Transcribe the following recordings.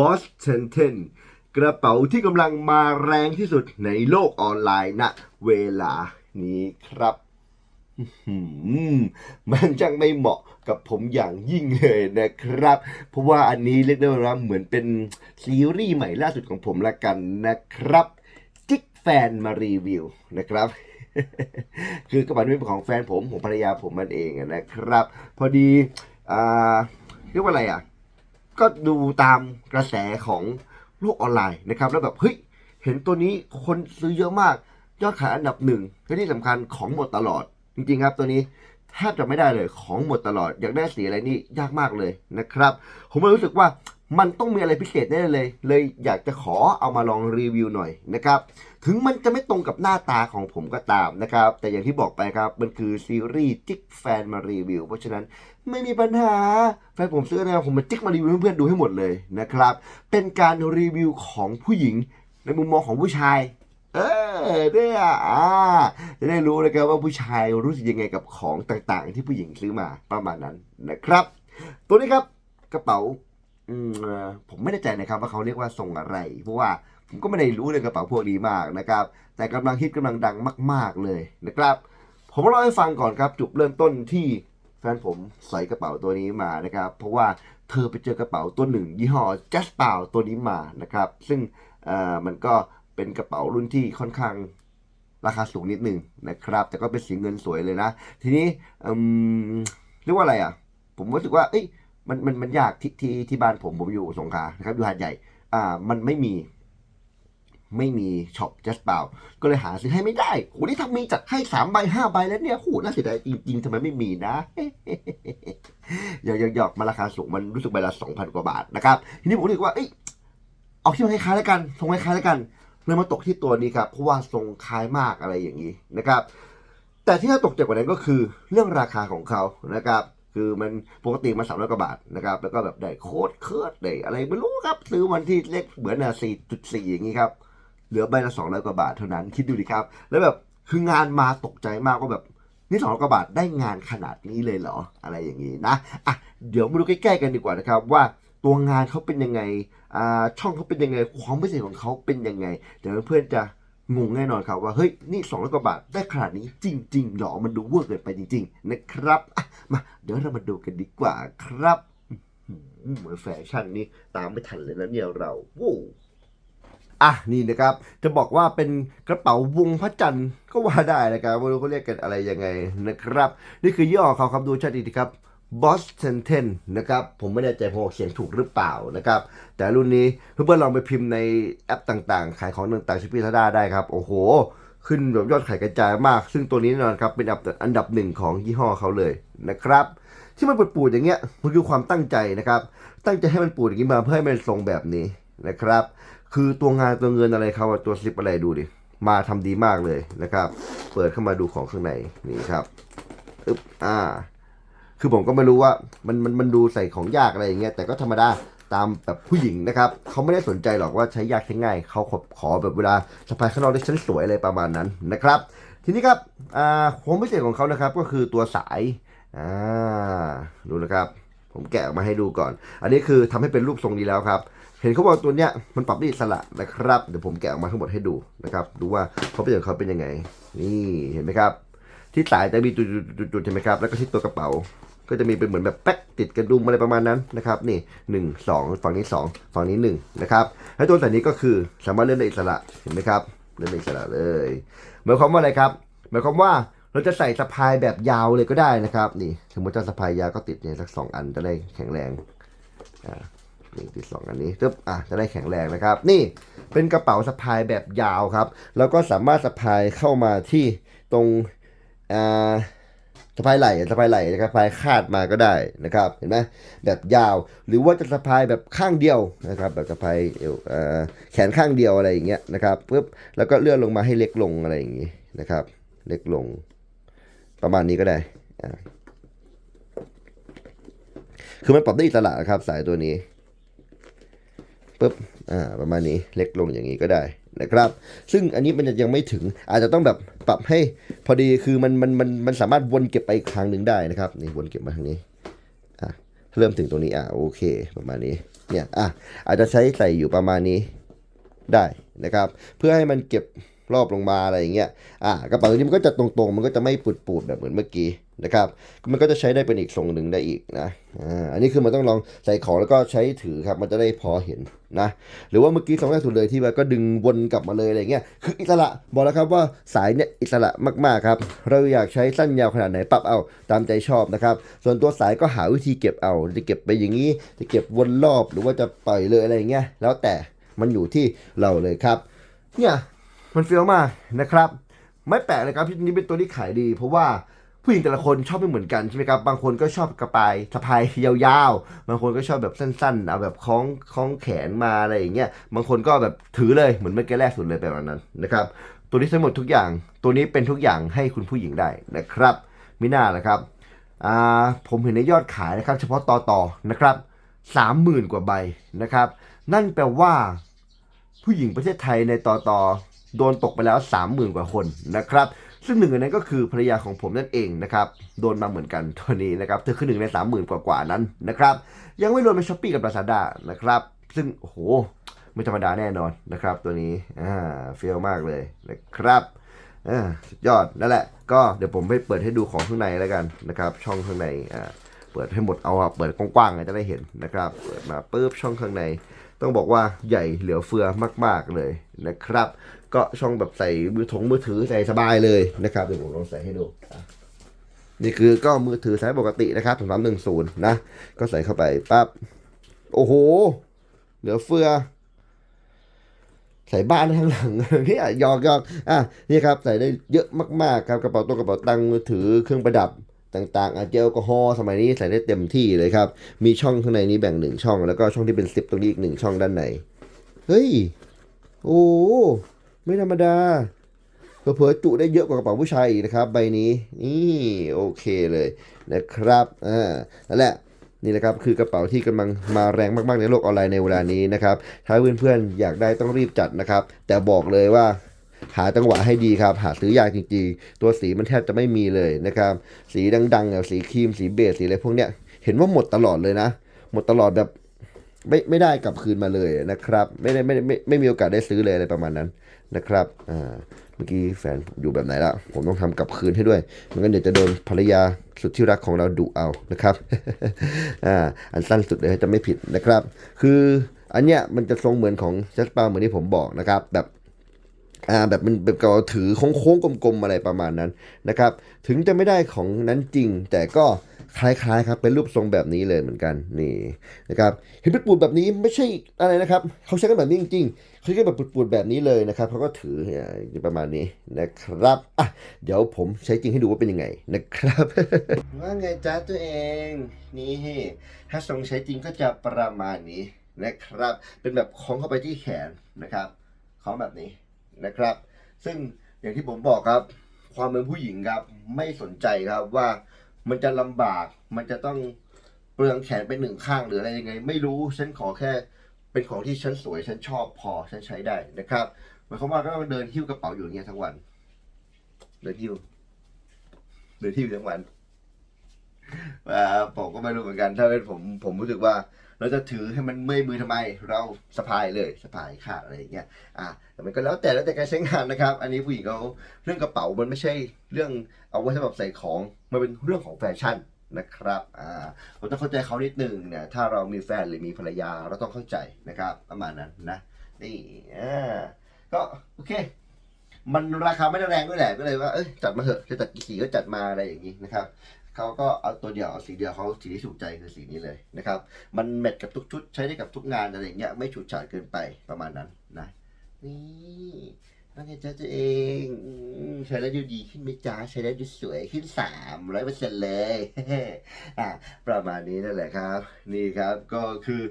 Boss 1010กระเป๋าที่กำลังมาแรงที่สุดในโลกออนไลน์ณเวลานี้ครับมันจังไม่เหมาะกับผมอย่างยิ่งเลยนะครับ เพราะว่าอันนี้เรียกได้ว่าเหมือนเป็นซีรีส์ใหม่ล่าสุดของผมละกันนะครับ จิ๊กแฟนมารีวิวนะครับ คือกระเป๋านี้เป็นของแฟนผมของภรรยาผมมันเองนะครับ พอดีอเรียกว่าอะไรอะ ก็ดูตามกระแสของโลกออนไลน์นะครับ แล้วแบบเฮ้ยเห็นตัวนี้คนซื้อเยอะมาก ยอดขายอันดับหนึ่งและที่สำคัญของหมดตลอด จริงๆครับตัวนี้แทบจะไม่ได้เลยของหมดตลอด อยากได้สีอะไรนี่ยากมากเลยนะครับ ผมรู้สึกว่ามันต้องมีอะไรพิเศษแน่เลย เลยอยากจะขอเอามาลองรีวิวหน่อยนะครับ ถึงมันจะไม่ตรงกับหน้าตาของผมก็ตามนะครับ แต่อย่างที่บอกไปครับ มันคือซีรีส์จิ๊กแฟนมารีวิว เพราะฉะนั้น ไม่มีปัญหา แฟนผมซื้อนะผมมาจิ๊กมารีวิวให้เพื่อนๆดูให้หมดเลยนะครับ เป็นการรีวิวของผู้หญิงในมุมมองของผู้ชาย เออเนี่ยอ่าจะได้รู้นะครับว่าผู้ชายรู้สึกยังไงกับของต่างๆ ที่ผู้หญิงซื้อมาประมาณนั้นนะครับ ตัวนี้ครับกระเป๋าอืมผมไม่แน่ใจนะครับว่าเขาเรียกว่าทรงอะไร เพราะว่าผมก็ไม่ได้รู้เลยกระเป๋าพวกนี้มากนะครับ แต่กำลังฮิตกำลังดังมาก ๆเลยนะครับ ผมเล่าให้ฟังก่อนครับจุดเริ่มต้นที่ แฟนผมใส่กระเป๋าตัวนี้มานะครับ เพราะว่าเธอไปเจอกระเป๋าตัวหนึ่ง ยี่ห้อ Just p a o ตัวนี้มานะครับ ซึ่งมันก็เป็นกระเป๋ารุ่นที่ค่อนข้างราคาสูงนิดหนึ่งนะครับ แต่ก็เป็นสีเงินสวยเลยนะ ทีนี้เรียกว่าอะไรอะ ผมรู้สึกว่าเอ้ยมันมันมันยากที่ที่ที่บ้านผมผมอยู่สงขลานะครับอยู่หาดใหญ่ อ่ามันไม่มี ไม่มีช็อป just เปล่ก็เลยหาซื้อให้ไม่ได้โหนี่ถ้ามีจัดให้สามใบห้าใบแล้วเนี่ยโหน่าเสียดายจริงๆทำไมไม่มีนะหยอกหยอกหยอกมาราคาสูงมันรู้สึกใบละสองพันกว่าบาทนะครับ ทีนี้ผมก็เลยว่า เอ้ยเอาที่มันคล้ายๆแล้วกันทรงคล้ายๆแล้วกันเลยมาตกที่ตัวนี้ครับ เพราะว่าทรงคล้ายมากอะไรอย่างนี้นะครับ แต่ที่น่าตกใจกว่านั้นก็คือเรื่องราคาของเขานะครับคือมันปกติมาสามร้อยกว่าบาทนะครับ แล้วก็แบบได้โค้ดเคิร์ดได้อะไรไม่รู้ครับ ซื้อวันที่เลขเหมือนอะสี่จุดสี่อย่างนี้ครับ เหลือใบละสองร้อยกว่าบาทเท่านั้นคิดดูดิครับ แล้วแบบคืองานมาตกใจมากว่าแบบนี่สองร้อยกว่าบาทได้งานขนาดนี้เลยเหรออะไรอย่างนี้นะอะเดี๋ยวมาดูใกล้ๆกันดีกว่านะครับว่าตัวงานเขาเป็นยังไงอ่าช่องเขาเป็นยังไง ความพิเศษของเขาเป็นยังไง เดี๋ยวเพื่อนๆจะงงแน่นอนครับว่าเฮ้ยนี่สองร้อยกว่าบาทได้ขนาดนี้จริงๆหรอมันดูเวอร์เกินไปจริง ๆ นะครับมาเดี๋ยวเรามาดูกันดีกว่าครับเหมือนแฟชั่นนี่ตามไม่ทันเลยนะเนี่ยเราว้ อะนี่นะครับ จะบอกว่าเป็นกระเป๋าวงพระจันทร์ก็ว่าได้นะครับไม่รู้เขาเรียกกันอะไรยังไงนะครับ นี่คือยี่ห้อเขาครับดูชัดดีครับ Boston 10นะครับ ผมไม่แน่ใจผมอเสียงถูกหรือเปล่านะครับ แต่รุ่นนี้เพื่อนๆลองไปพิมพ์ในแอปต่างๆ ขายของต่างๆชิปปี้ทาด้าได้ครับ โอ้โห ขึ้นแบบยอดขายกระจายมาก ซึ่งตัวนี้แน่นอนครับ เป็นอันดับอันดับหนึ่งของยี่ห้อเขาเลยนะครับ ที่มันปูดๆอย่างเงี้ยมันคือความตั้งใจนะครับ ตั้งใจให้มันปูดอย่างนี้มาเพื่อให้มันทรงแบบนี้นะครับ คือตัวงานตัวเงินอะไรเขาตัวสลิปอะไรดูดิ มาทำดีมากเลยนะครับ เปิดเข้ามาดูของข้างในนี่ครับอึ๊บอ่า คือผมก็ไม่รู้ว่ามันมันมันดูใส่ของยากอะไรอย่างเงี้ยแต่ก็ธรรมดาตามแบบผู้หญิงนะครับเขาไม่ได้สนใจหรอกว่าใช้ยากใช้ง่ายเขาขอขอแบบเวลาสะพายข้างนอกได้ชั้นสวยอะไรประมาณนั้นนะครับ ทีนี้ครับอ่าความพิเศษของเขานะครับก็คือตัวสายอ่าดูนะครับ ผมแกะออกมาให้ดูก่อน อันนี้คือทำให้เป็นรูปทรงนี้แล้วครับ เห็นเขาบอกตัวเนี้ยมันปรับได้อิสระนะครับ เดี๋ยวผมแกะออกมาทั้งหมดให้ดูนะครับ ดูว่าเขาเป็นอย่างเขาเป็นยังไง นี่เห็นไหมครับ ที่สายจะมีจุดๆๆๆใช่ไหมครับ แล้วก็ที่ตัวกระเป๋า ก็จะมีเป็นเหมือนแบบแป๊กติดกระดุมอะไรประมาณนั้นนะครับนี่หนึ่งสองฝั่งนี้สองฝั่งนี้หนึ่งนะครับแล้วตัวสายนี้ก็คือสามารถเลื่อนได้อิสระเห็นไหมครับเลื่อนได้อิสระเลยหมายความว่าอะไรครับหมายความว่าเราจะใส่สะพายแบบยาวเลยก็ได้นะครับ นี่สมมติจะสะพายยาวก็ติดเนี่ยสักสองอันจะได้แข็งแรงอ่า นี่ติดสองอันนี้ตึ๊บอะจะได้แข็งแรงนะครับ นี่เป็นกระเป๋าสะพายแบบยาวครับ แล้วก็สามารถสะพายเข้ามาที่ตรงอ่าสะพายไหล่สะพายไหล่นะครับสะพายคาดมาก็ได้นะครับเห็นไหมแบบยาวหรือว่าจะสะพายแบบข้างเดียวนะครับ แบบสะพายเอวเอ่อแขนข้างเดียวอะไรอย่างเงี้ยนะครับปุ๊บแล้วก็เลื่อนลงมาให้เล็กลงอะไรอย่างงี้นะครับ เล็กลง ประมาณนี้ก็ได้คือมันปรับได้อิสระครับสายตัวนี้ ปุ๊บอ่าประมาณนี้เล็กลงอย่างนี้ก็ได้นะครับ ซึ่งอันนี้มันยังไม่ถึงอาจจะต้องแบบปรับให้พอดีคือมันมันมันมันสามารถวนเก็บไปอีกครั้งหนึ่งได้นะครับนี่วนเก็บมาทางนี้อะเริ่มถึงตรงนี้อะโอเคประมาณนี้เนี่ยอะอาจจะใช้ใส่อยู่ประมาณนี้ได้นะครับ เพื่อให้มันเก็บ รอบลงมาอะไรอย่างเงี้ยอะกระเป๋านี้มันก็จะตรงๆ มันก็จะไม่ปูดๆแบบเหมือนเมื่อกี้นะครับมันก็จะใช้ได้เป็นอีกทรงหนึ่งได้อีกนะอ่าอันนี้คือมันต้องลองใส่ของแล้วก็ใช้ถือครับ มันจะได้พอเห็นนะหรือว่าเมื่อกี้ทรงแรกสุดเลยที่ว่าก็ดึงวนกลับมาเลยอะไรเงี้ยคืออิสระบอกแล้วครับว่าสายเนี่ยอิสระมากๆครับ เราอยากใช้สั้นยาวขนาดไหนปรับเอาตามใจชอบนะครับ ส่วนตัวสายก็หาวิธีเก็บเอา จะเก็บไปอย่างนี้จะเก็บวนรอบหรือว่าจะปล่อยเลยอะไรเงี้ยแล้วแต่มันอยู่ที่เราเลยครับ เนี่ย มันเฟี้ยวมากนะครับ ไม่แปลกเลยครับที่นี้เป็นตัวที่ขายดี เพราะว่าผู้หญิงแต่ละคนชอบไม่เหมือนกันใช่ไหมครับบางคนก็ชอบกระปายสะพายยาวๆ บางคนก็ชอบแบบสั้นๆเอาแบบคล้องคล้องแขนมาอะไรอย่างเงี้ยบางคนก็แบบถือเลยเหมือนเมื่อกี้แรกสุดเลยแบบนั้นนะครับ ตัวนี้ทั้งหมดทุกอย่าง ตัวนี้เป็นทุกอย่างให้คุณผู้หญิงได้นะครับมิน่าละครับอ่าผมเห็นในยอดขายนะครับ เฉพาะต่อต่อนะครับสามหมื่นกว่าใบนะครับ นั่นแปลว่า ผู้หญิงประเทศไทยในต่อต่อ โดนตกไปแล้ว 30,000 กว่าคนนะครับ ซึ่งหนึ่งในนั้นก็คือภรรยาของผมนั่นเองนะครับ โดนมาเหมือนกันตัวนี้นะครับเธอคือหนึ่งใน 30,000 กว่ากว่านั้นนะครับ ยังไม่รวมในช้อปปี้กับ Lazada นะครับ ซึ่งโอ้โหไม่ธรรมดาแน่นอนนะครับ ตัวนี้อ่าเฟี้ยวมากเลยนะครับอ่าสุดยอดนั่นแหละ ก็เดี๋ยวผมไปเปิดให้ดูของข้างในแล้วกันนะครับ ช่องข้างในอ่าเปิดให้หมดเอาเปิดกว้างๆเลยจะได้เห็นนะครับ เปิดมาปุ๊บช่องข้างใน ต้องบอกว่าใหญ่เหลือเฟือมาก ๆเลยนะครับ ก็ช่องแบบใส่มือถงมือถือใส่สบายเลยนะครับเดี๋ยวผมลองใส่ให้ดูนี่คือก็มือถือใช้ปกตินะครับสามหนึ่งศูนย์นะ ก็ใส่เข้าไปปั๊บโอ้โห เหลือเฟือ ใส่บ้านข้งหลังเนี่ยยอกยอกอะนี่ครับ ใส่ได้เยอะมากๆครับกระเป๋าตัวกระเป๋าตังค์มือถือเครื่องประดับ ต่างๆอาเจลแอลกอฮอล์สมัยนี้ใส่ได้เต็มที่เลยครับ มีช่องข้างในนี้แบ่งหนึ่งช่อง แล้วก็ช่องที่เป็นซิปตรงนี้อีกหนึ่งช่องด้านใน เฮ้ย โอ้ไม่ธรรมดาเผลอจุได้เยอะกว่ากระเป๋าผู้ชายนะครับ ใบนี้นี่โอเคเลยนะครับอ่านั่นแหละนี่แหละครับคือกระเป๋าที่กำลังมาแรงมากๆในโลกออนไลน์ในเวลานี้นะครับ ถ้าเพื่อนๆอยากได้ต้องรีบจัดนะครับ แต่บอกเลยว่า หาจังหวะให้ดีครับ หาซื้อยากจริงๆ ตัวสีมันแทบจะไม่มีเลยนะครับ สีดังๆสีครีมสีเบจสีอะไรพวกเนี้ยเห็นว่าหมดตลอดเลยนะ หมดตลอดแบบไม่ไม่ได้กลับคืนมาเลยนะครับ ไม่ได้ไม่ได้ไม่ไม่มีโอกาสได้ซื้อเลยอะไรประมาณนั้นนะครับอ่าเมื่อกี้แฟนอยู่แบบไหนละผมต้องทำกลับคืนให้ด้วยมันก็เดี๋ยวจะโดนภรรยาสุดที่รักของเราดุเอานะครับอ่าอันสั้นสุดเลยจะไม่ผิดนะครับ คืออันเนี้ยมันจะทรงเหมือนของจัสปาเหมือนที่ผมบอกนะครับ แบบ อ่าแบบมันแบบเราถือโค้งๆกลมๆอะไรประมาณนั้นนะครับ ถึงจะไม่ได้ของนั้นจริง แต่ก็คล้ายๆครับเป็นรูปทรงแบบนี้เลยเหมือนกันนี่นะครับเห็นเป็นปูดแบบนี้ไม่ใช่อะไรนะครับเขาใช้กันแบบนี้จริงๆเขาใช้กันแบบปูดๆแบบนี้เลยนะครับเขาก็ถือประมาณนี้นะครับอะเดี๋ยวผมใช้จริงให้ดูว่าเป็นยังไงนะครับ ว่าไงจ้าตัวเองนี่ถ้าทรงใช้จริงก็จะประมาณนี้นะครับ เป็นแบบคล้องเข้าไปที่แขนนะครับคล้องแบบนี้ นะครับ ซึ่งอย่างที่ผมบอกครับ ความเป็นผู้หญิงครับไม่สนใจครับว่ามันจะลำบากมันจะต้องเปลืองแขนไปหนึ่งข้างหรืออะไรยังไง ไม่รู้ฉันขอแค่เป็นของที่ฉันสวยฉันชอบพอฉันใช้ได้นะครับหมายความว่าก็ต้องเดินหิ้วกระเป๋าอยู่อย่างเงี้ยทั้งวัน เดินหิ้วเดินหิ้วทั้งวัน ผมก็ไม่รู้เหมือนกัน ถ้าเป็นผมผมรู้สึกว่า เราจะถือให้มันเมื่อยมือทำไม เราสะพายเลยสะพายขาดอะไรอย่างเงี้ยอะแต่มันก็แล้วแต่แล้วแต่การใช้งานนะครับ อันนี้ผู้หญิงเขาเรื่องกระเป๋ามันไม่ใช่เรื่องเอาไว้สำหรับใส่ของมันเป็นเรื่องของแฟชั่นนะครับอ่าเราต้องเข้าใจเขานิดนึงเนี่ยถ้าเรามีแฟนหรือมีภรรยาเราต้องเข้าใจนะครับ ประมาณนั้นนะนี่อ่าก็โอเคมันราคาไม่ได้แรงด้วยแหละก็เลยว่าเอ้ยจัดมาเถอะจะจัดกี่สีก็จัดมาอะไรอย่างนี้นะครับ เขาก็เอาตัวเดียวเอาสีเดียวเขาสีที่ถูกใจคือสีนี้เลยนะครับ มันแมทกับทุกชุดใช้ได้กับทุกงานอะไรอย่างเงี้ยไม่ฉูดฉาดเกินไปประมาณนั้นนะนี่ว่าไงจ๊ะตัวเองใช้แล้วดูดีขึ้นไหมจ๊ะใช้แล้วดูสวยขึ้นสามร้อยเปอร์เซ็นต์เลยอะประมาณนี้นั่นแหละครับ นี่ครับก็คือ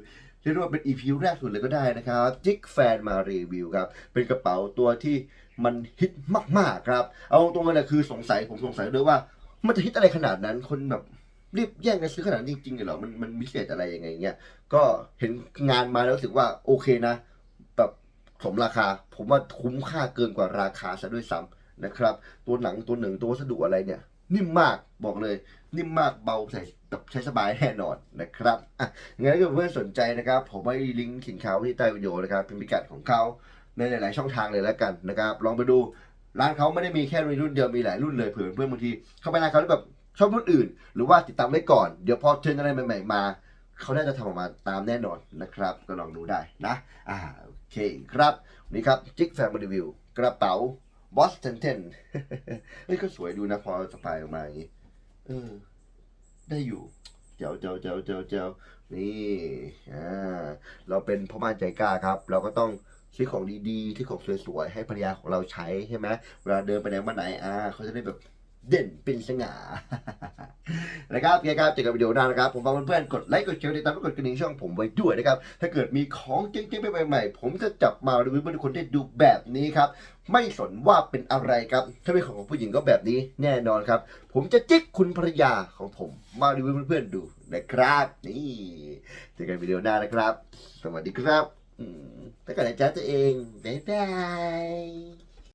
เรียกได้ว่าเป็น EP แรกสุดเลยก็ได้นะครับจิกแฟนมารีวิวครับเป็นกระเป๋าตัวที่มันฮิตมากๆครับ เอาตรงๆเลยนะคือสงสัยผมสงสัยด้วยว่า มันจะฮิตอะไรขนาดนั้น คนแบบรีบแย่งกันซื้อขนาดนั้จริงๆเหรอ มันมันพิเศษอะไรยังไงเงี้ย ก็เห็นงานมาแล้วรู้สึกว่าโอเคนะ แบบสมราคา ผมว่าคุ้มค่าเกินกว่าราคาซะด้วยซ้ำนะครับ ตัวหนังตัวหนึ่งตัววัสดุอะไรเนี่ย นิ่มมากบอกเลย นิ่มมากเบาใส่แบบใช้สบายแน่นอนนะครับอะงั้นถ้าเพื่อนสนใจนะครับ ผมให้ลิงก์สินค้าที่ใต้วิดีโอนะครับเป็นพิกัดของเขาในหลาย ๆ ช่องทางเลยแล้วกันนะครับ ลองไปดู ร้านเขาไม่ได้มีแค่รุ่นเดียวมีหลายรุ่นเลยเผื่อเพื่อนบางทีเข้าไปร้านเขาแล้วแบบชอบรุ่นอื่น หรือว่าติดตามไว้ก่อนเดี๋ยวพอเทรนด์อะไรใหม่ ๆ มาเขาน่าจะทำออกมาตามแน่นอนนะครับ ก็ลองดูได้นะอ่าโอเคครับวันนี้ครับจิ๊กแฟมรีวิวกระเป๋าบอสเทนเทนเฮ้ยก็สวยดูนะพอสะพายออกมาอย่างนี้เออได้อยู่เจ้าเจ้าเจ้าเจ้าเจ้านี่อ่าเราเป็นพ่อบ้านใจกล้าครับ เราก็ต้อง ซื้อของดีๆที่ของสวยๆให้ภรรยาของเราใช้ใช่ไหมเวลาเดินไปไหนมาไหนอ่าเขาจะได้แบบเด่นเป็นสง่า นะครับโอเคครับเจอกันวิดีโอหน้านะครับ ผมฝากเพื่อนๆ กดไลค์ กดแชร์ติดตามกดกระดิ่งช่องผมไว้ด้วยนะครับ ถ้าเกิดมีของเจ๊งๆใหม่ๆ ผมจะจับมารีวิวให้ทุกคนได้ดูแบบนี้ครับ ไม่สนว่าเป็นอะไรครับ ถ้าเป็นของผู้หญิงก็แบบนี้แน่นอนครับ ผมจะจิกคุณภรรยาของผมมารีวิวเพื่อนๆดูนะครับ นี่ เจอกันวิดีโอหน้านะครับ สวัสดีครับ อืมไปกันนะจ๊ะตัวเอง บ๊ายบาย